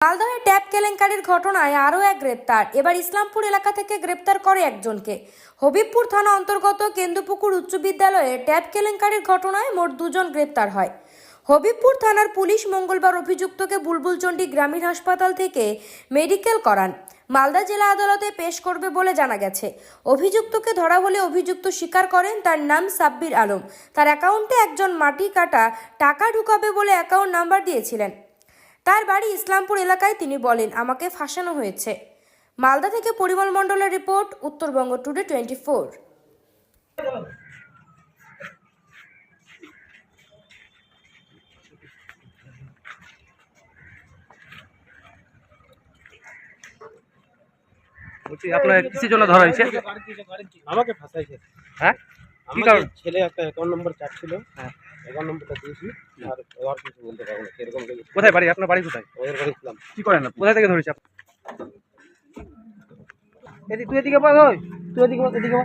মালদহে tap কেলেঙ্কারির ঘটনায় আরও এক গ্রেপ্তার। এবার ইসলামপুর এলাকা থেকে গ্রেপ্তার করে একজনকে। হবিবপুর থানা অন্তর্গত কেন্দুপুকুর উচ্চ বিদ্যালয়ে ট্যাপ কেলেঙ্কারির ঘটনায় মোট দুজন গ্রেপ্তার হয়। হবিবপুর থানার পুলিশ মঙ্গলবার অভিযুক্তকে বুলবুলচন্ডী গ্রামীণ হাসপাতাল থেকে মেডিকেল করান। মালদা জেলা আদালতে পেশ করবে বলে জানা গেছে। অভিযুক্তকে ধরা হলে অভিযুক্ত স্বীকার করেন তার নাম সাব্বির আলম। তার অ্যাকাউন্টে একজন মাটি কাটা টাকা ঢুকাবে বলে অ্যাকাউন্ট নাম্বার দিয়েছিলেন। তার বাড়ি ইসলামপুর এলাকায় তিনি বলেন আমাকে ফাঁসানো হয়েছে। মালদা থেকে পরিমল মণ্ডলের report Uttarbanga today twenty four. বলছি আপনার কিসের জন্য ধরা হয়েছে? আমাকে ফাঁসাইছে। হ্যাঁ? কি কারণ? ছেলে একটা অ্যাকাউন্ট নম্বর চাচ্ছিল হ্যাঁ। অ্যাকাউন্ট নম্বরটা দিয়েছি আর আর কিছু বলতে পারব না সেরকম কোথায় বাড়ি? আপনার বাড়ি কোথায়? ওদের বাড়ি ছিলাম। কি করেন আপনি? কোথায় থেকে ধরেছি আপনি? এদিকে তুই এদিকে বল ওই। তুই এদিকে এদিকে